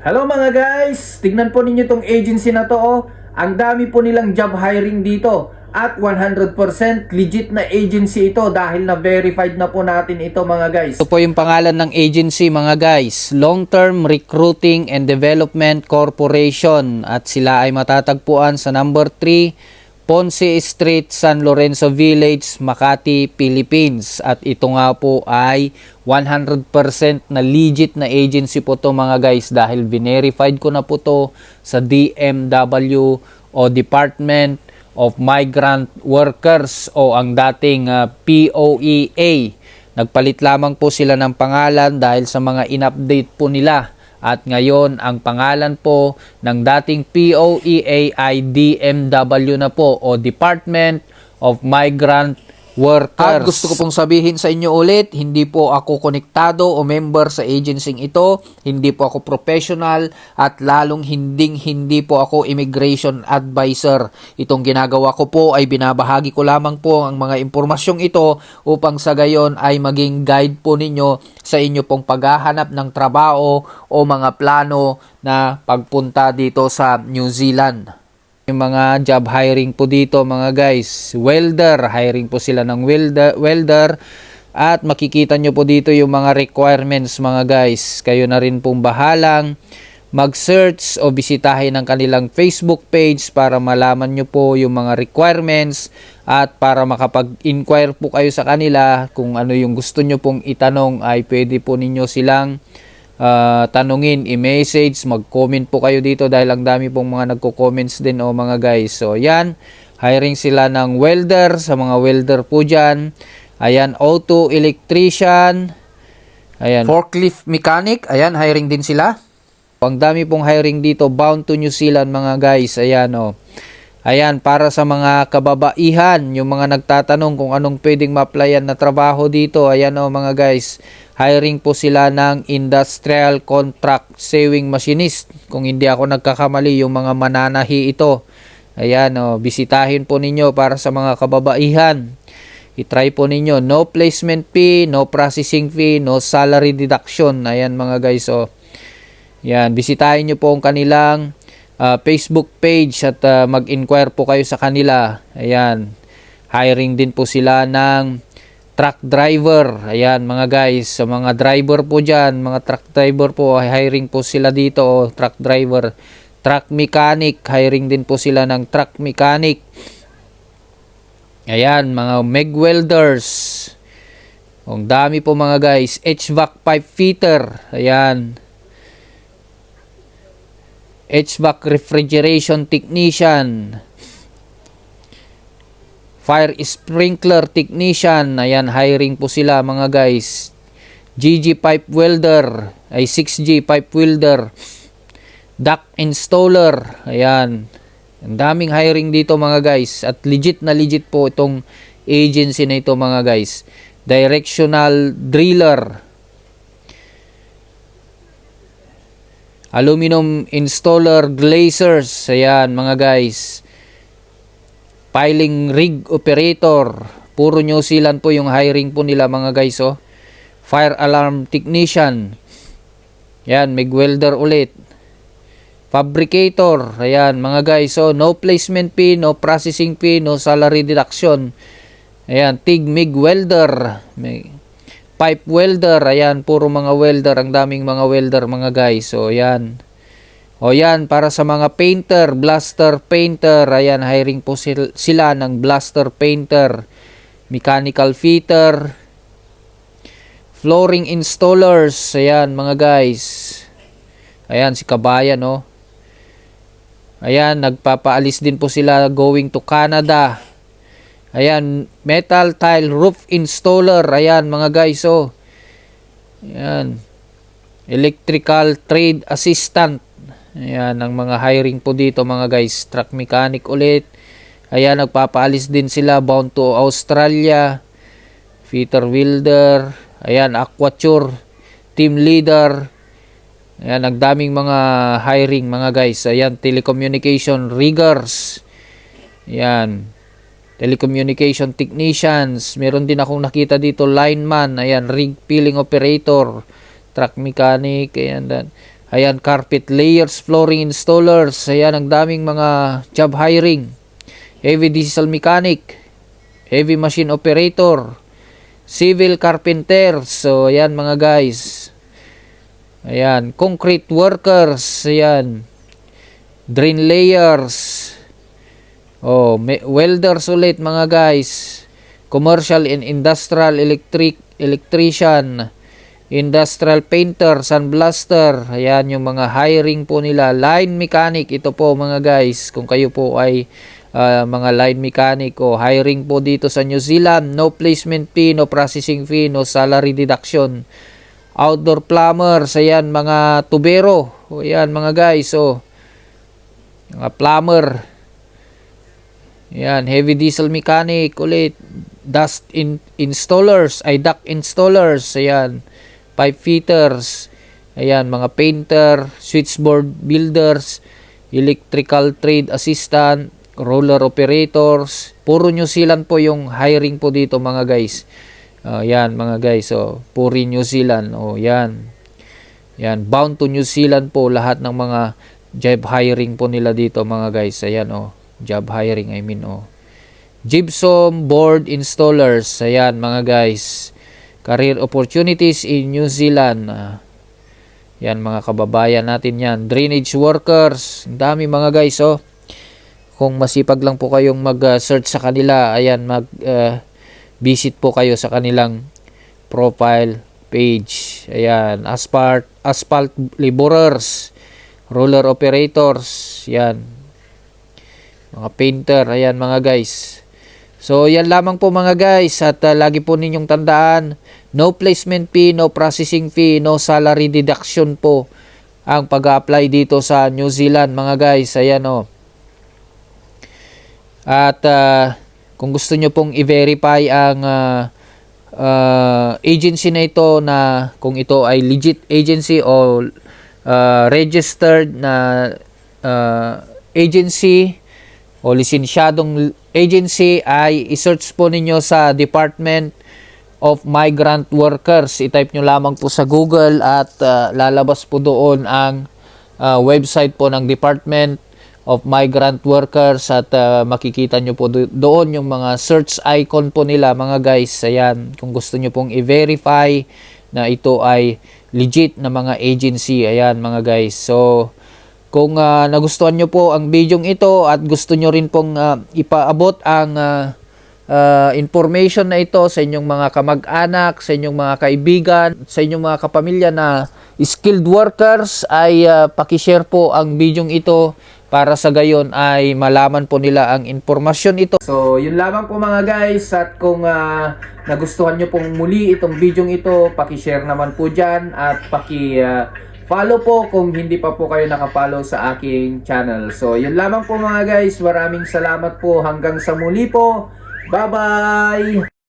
Hello mga guys! Tignan po ninyo tong agency na to oh. Ang dami po nilang job hiring dito. At 100% legit na agency ito dahil na verified na po natin ito mga guys. Ito po yung pangalan ng agency mga guys, Long Term Recruiting and Development Corporation at sila ay matatagpuan sa number 3 Ponce Street, San Lorenzo Village, Makati, Philippines. At ito nga po ay 100% na legit na agency po to mga guys dahil verified ko na po to sa DMW o Department of Migrant Workers o ang dating ah, POEA. Nagpalit lamang po sila ng pangalan dahil sa mga in-update po nila. At ngayon, ang pangalan po ng dating POEA ay DMW na po o Department of Migrant Workers. At gusto ko pong sabihin sa inyo ulit, hindi po ako konektado o member sa agency ito, hindi po ako professional at lalong hinding hindi po ako immigration advisor. Itong ginagawa ko po ay binabahagi ko lamang po ang mga impormasyong ito upang sa gayon ay maging guide po ninyo sa inyo pong paghahanap ng trabaho o mga plano na pagpunta dito sa New Zealand. Yung mga job hiring po dito mga guys, welder, hiring po sila ng welder, welder at makikita nyo po dito yung mga requirements mga guys. Kayo na rin pong bahalang mag-search o bisitahin ang kanilang Facebook page para malaman nyo po yung mga requirements at para makapag-inquire po kayo sa kanila kung ano yung gusto nyo pong itanong ay pwede po ninyo silang uh, tanungin, i-message, mag-comment po kayo dito dahil ang dami pong mga nagko-comments din o mga guys. So, yan. Hiring sila ng welder sa mga welder po dyan. Ayan, auto electrician. Ayan, forklift mechanic. Ayan, hiring din sila. Ang dami pong hiring dito, bound to New Zealand mga guys. Ayan, oh. Ayan, para sa mga kababaihan, yung mga nagtatanong kung anong pwedeng ma-applyan na trabaho dito. Ayan o mga guys, hiring po sila ng industrial contract sewing machinist. Kung hindi ako nagkakamali, yung mga mananahi ito. Ayan o, bisitahin po ninyo para sa mga kababaihan. I-try po ninyo, no placement fee, no processing fee, no salary deduction. Ayan mga guys o. Yan, bisitahin nyo po ang kanilang uh, Facebook page at uh, mag-inquire po kayo sa kanila. Ayan. Hiring din po sila ng truck driver. Ayan mga guys, sa mga driver po dyan, mga truck driver po, hiring po sila dito, oh, truck driver. Truck mechanic, hiring din po sila ng truck mechanic. Ayan, mga meg welders. Ang dami po mga guys. HVAC pipe fitter. Ayan. HVAC refrigeration technician. Fire sprinkler technician. Ayan, hiring po sila mga guys. GG pipe welder. Ay 6G pipe welder. Duct installer. Ayan. Ang daming hiring dito mga guys. At legit na legit po itong agency na ito mga guys. Directional driller. Aluminum installer glazers. Ayan mga guys. Piling rig operator. Puro New Zealand po yung hiring po nila mga guys oh. Fire alarm technician. Ayan, mig welder ulit. Fabricator. Ayan, mga guys. So, no placement fee, no processing fee, no salary deduction. Ayan, TIG MIG welder. May pipe welder. Ayan, puro mga welder. Ang daming mga welder, mga guys. So, ayan. O yan, para sa mga painter, blaster painter. Ayan, hiring po sil- sila ng blaster painter. Mechanical fitter. Flooring installers. Ayan, mga guys. Ayan, si Kabayan, no? Ayan, nagpapaalis din po sila going to Canada. Ayan, metal tile roof installer. Ayan, mga guys, oh. Ayan. Electrical trade assistant. Ayan, ang mga hiring po dito, mga guys. Truck mechanic ulit. Ayan, nagpapaalis din sila bound to Australia. Fitter welder. Ayan, aquature. Team leader. Ayan, ang daming mga hiring mga guys. Ayan, telecommunication riggers. Ayan. Telecommunication technicians. Meron din akong nakita dito lineman. Ayan, rig peeling operator. Truck mechanic. Ayan, dan. Ayan, carpet layers, flooring installers. Ayan, ang daming mga job hiring. Heavy diesel mechanic, heavy machine operator, civil carpenter. So, ayan mga guys. Ayan, concrete workers. Ayan, drain layers. Oh, me- welders ulit mga guys. Commercial and industrial electric electrician, industrial painter, sandblaster. Ayan yung mga hiring po nila. Line mechanic ito po mga guys. Kung kayo po ay ah, mga line mechanic o hiring po dito sa New Zealand, no placement fee, no processing fee, no salary deduction. Outdoor plumbers, ayan mga tubero. Ayan mga guys, oh. Mga plumber. Yan, heavy diesel mechanic ulit. Dust in installers, ay duct installers, ayan. Pipe fitters, ayan, mga painter, switchboard builders, electrical trade assistant, roller operators. Puro New Zealand po yung hiring po dito mga guys. Ah, yan mga guys, oh, puri New Zealand. Oh, yan. Yan, bound to New Zealand po lahat ng mga job hiring po nila dito mga guys. Ayan oh, job hiring I mean oh. Gypsum board installers. Ayan mga guys. Career opportunities in New Zealand. Ah, yan mga kababayan natin yan. Drainage workers. Dami mga guys oh. Kung masipag lang po kayong mag-search sa kanila, ayan mag ah, visit po kayo sa kanilang profile page. Ayan, asphalt asphalt laborers, roller operators, yan. Mga painter, ayan mga guys. So, yan lamang po mga guys at uh, lagi po ninyong tandaan, no placement fee, no processing fee, no salary deduction po ang pag-apply dito sa New Zealand mga guys. Ayan oh. At uh, kung gusto nyo pong i-verify ang uh, uh, agency na ito na kung ito ay legit agency o uh, registered na uh, agency o lisensyadong agency ay i-search po ninyo sa Department of Migrant Workers. I-type nyo lamang po sa Google at uh, lalabas po doon ang uh, website po ng Department of Migrant Workers at uh, makikita nyo po do- doon yung mga search icon po nila mga guys. Ayan, kung gusto nyo pong i-verify na ito ay legit na mga agency. Ayan mga guys. So, kung ah, nagustuhan nyo po ang video ito at gusto nyo rin pong ah, ipaabot ang ah, ah, information na ito sa inyong mga kamag-anak, sa inyong mga kaibigan, sa inyong mga kapamilya na skilled workers ay ah, pakishare po ang video ito para sa gayon ay malaman po nila ang impormasyon ito. So, yun lamang po mga guys at kung ah, nagustuhan nyo pong muli itong video ito, paki-share naman po dyan at paki ah, follow po kung hindi pa po kayo nakafollow sa aking channel. So, yun lamang po mga guys. Maraming salamat po. Hanggang sa muli po. Bye-bye!